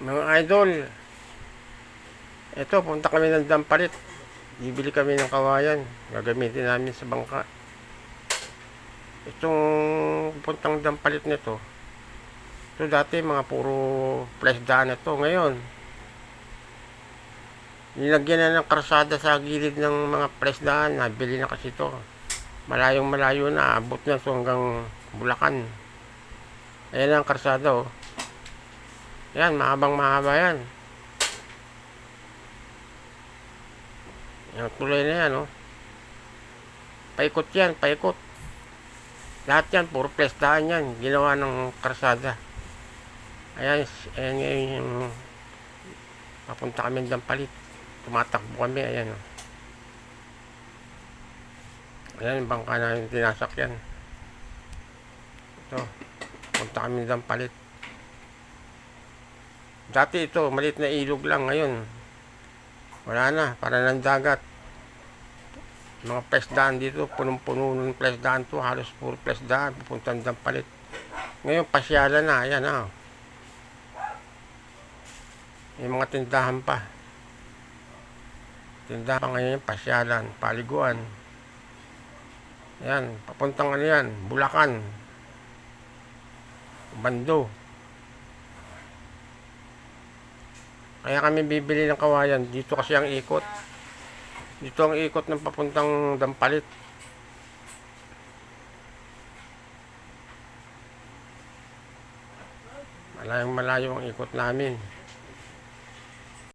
Mga idol, ito, punta kami ng Dampalit. Bibili kami ng kawayan. Gagamitin namin sa bangka. Itong puntang Dampalit nito, ito dati mga puro flashdaan ito. Ngayon, nilagyan na ng karsada sa gilid ng mga flashdaan. Nabili na kasi ito. Malayong malayo na, abot na ito hanggang Bulacan. Ayan ang karsada oh. Yan, mahabang mahaba yan. Yung tuloy na yan, oh. Paikot yan, paikot. Lahat yan, puro plestahan yan. Ginawa ng karsada. Ayan, ayan ngayon yung papunta kami ng palit. Tumatakbo kami, ayan, oh. Ayan, bangka na yung tinasak yan. Ito, punta kami ng palit. Dati ito, maliit na ilog lang ngayon. Wala na, para ng dagat. Mga presdaan dito, punong-puno ng presdaan to, halos puro presdaan, pupuntang Dampalit. Ngayon, pasyalan na, ayan na. Yung mga tindahan pa. Tindahan pa ngayon, pasyalan, paliguan. Ayan, papuntang ano yan, Bulacan. Bando. Kaya kami bibili ng kawayan. Dito kasi ang ikot. Dito ang ikot ng papuntang Dampalit. Malayong malayo ang ikot namin.